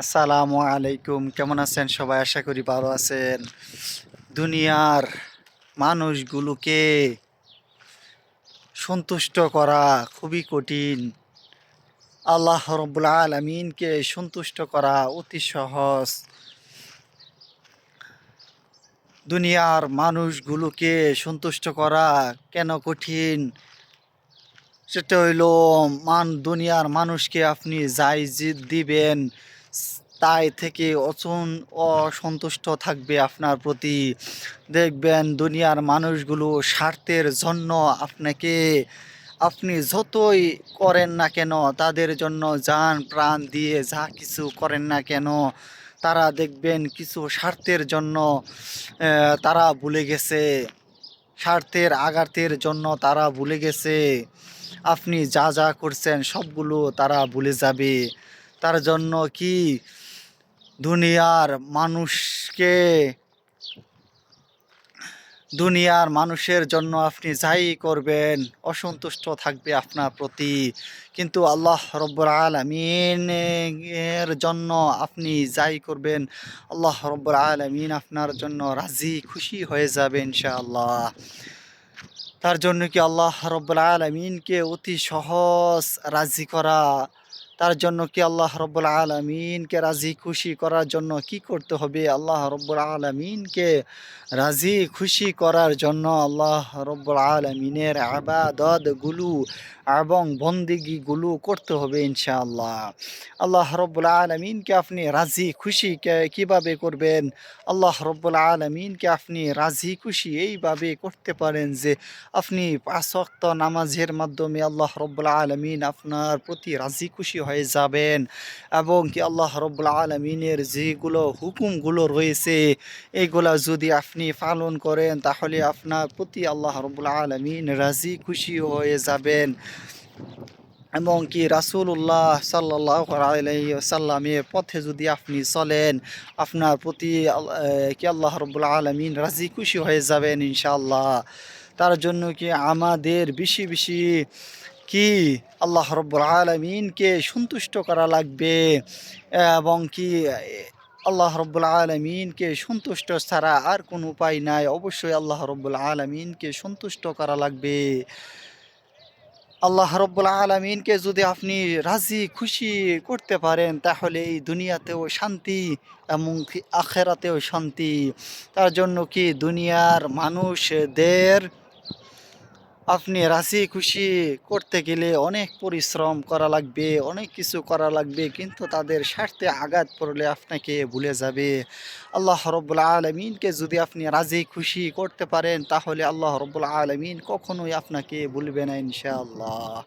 আসসালামু আলাইকুম। কেমন আছেন সবাই? আশা করি ভালো আছেন। দুনিয়ার মানুষগুলোকে সন্তুষ্ট করা খুবই কঠিন। আল্লাহ রব্বুল আলমিনকে সন্তুষ্ট করা অতি সহজ। দুনিয়ার মানুষগুলোকে সন্তুষ্ট করা কেন কঠিন? সেটা হইল, মান দুনিয়ার মানুষকে আপনি যাই জিদ দিবেন। তাই থেকে অচন, অসন্তুষ্ট থাকবে আপনার প্রতি। দেখবেন দুনিয়ার মানুষগুলো স্বার্থের জন্য আপনাকে, আপনি যতই করেন না কেন, তাদের জন্য যান, প্রাণ দিয়ে যা কিছু করেন না কেন, তারা দেখবেন কিছু স্বার্থের জন্য তারা ভুলে গেছে। স্বার্থের আঘাতের জন্য তারা ভুলে গেছে। আপনি যা যা করছেন সবগুলো তারা ভুলে যাবে। তার জন্য কি দুনিয়ার মানুষকে, দুনিয়ার মানুষের জন্য আপনি যাই করবেন, অসন্তুষ্ট থাকবে আপনার প্রতি। কিন্তু আল্লাহ রব্বুল আলমিন এর জন্য আপনি যাই করবেন, আল্লাহ রব্বুল আলমিন আপনার জন্য রাজি, খুশি হয়ে যাবে ইনশাআল্লাহ। তার জন্য কি আল্লাহ রব্বুল আলমিনকে অতি সহজ রাজি করা তার জন্য কি আল্লাহ রব্বুল আলমিনকে রাজি খুশি করার জন্য কি করতে হবে? আল্লাহ রব্বুল আলমিনকে রাজি খুশি করার জন্য আল্লাহ রব্বুল আলমিনের আবাদতগুলো এবং বন্দিগিগুলো করতে হবে ইনশাআল্লাহ। আল্লাহ রব্বুল আলমিনকে আপনি রাজি খুশি কীভাবে করবেন? আল্লাহ রব্বুল আলমিনকে আপনি রাজি খুশি এইভাবে করতে পারেন যে আপনি পাঁচ ওয়াক্ত নামাজের মাধ্যমে আল্লাহ রব্বুল আলমিন আপনার প্রতি রাজি খুশি হয়ে যাবেন। এবং কি আল্লাহ রব্বুল আলমিনের যেগুলো হুকুমগুলো রয়েছে এইগুলা যদি আপনি পালন করেন, তাহলে আপনার প্রতি আল্লাহ রব্বুল আলমিন রাজি খুশি হয়ে যাবেন। এবং কি রাসুল্লাহ সাল্লাহ সাল্লামের পথে যদি আপনি চলেন, আপনার প্রতি কি আল্লাহ রব্বুল আলমিন রাজি খুশি হয়ে যাবেন ইনশাল্লাহ তার জন্য কি আমাদের বেশি বেশি কি? আল্লাহ রব্বুল আলমিনকে সন্তুষ্ট করা লাগবে এবং কি, আল্লাহ রব্বুল আলমিনকে সন্তুষ্ট ছাড়া আর কোনো উপায় নাই। অবশ্যই আল্লাহ রব্বুল আলমিনকে সন্তুষ্ট করা লাগবে। আল্লাহ রব্বুল আলমিনকে যদি আপনি রাজি, খুশি করতে পারেন, তাহলে এই দুনিয়াতেও শান্তি এবং আখেরাতেও শান্তি। তার জন্য কি দুনিয়ার মানুষদের আপনি রাশি খুশি করতে গেলে অনেক পরিশ্রম করা লাগবে, অনেক কিছু করা লাগবে, কিন্তু তাদের স্বার্থে আঘাত পড়লে আপনাকে ভুলে যাবে। আল্লাহ রব্বুল আলমিনকে যদি আপনি রাজি খুশি করতে পারেন, তাহলে আল্লাহ রব্বুল আলমিন কখনোই আপনাকে ভুলবে না ইনশাআল্লাহ।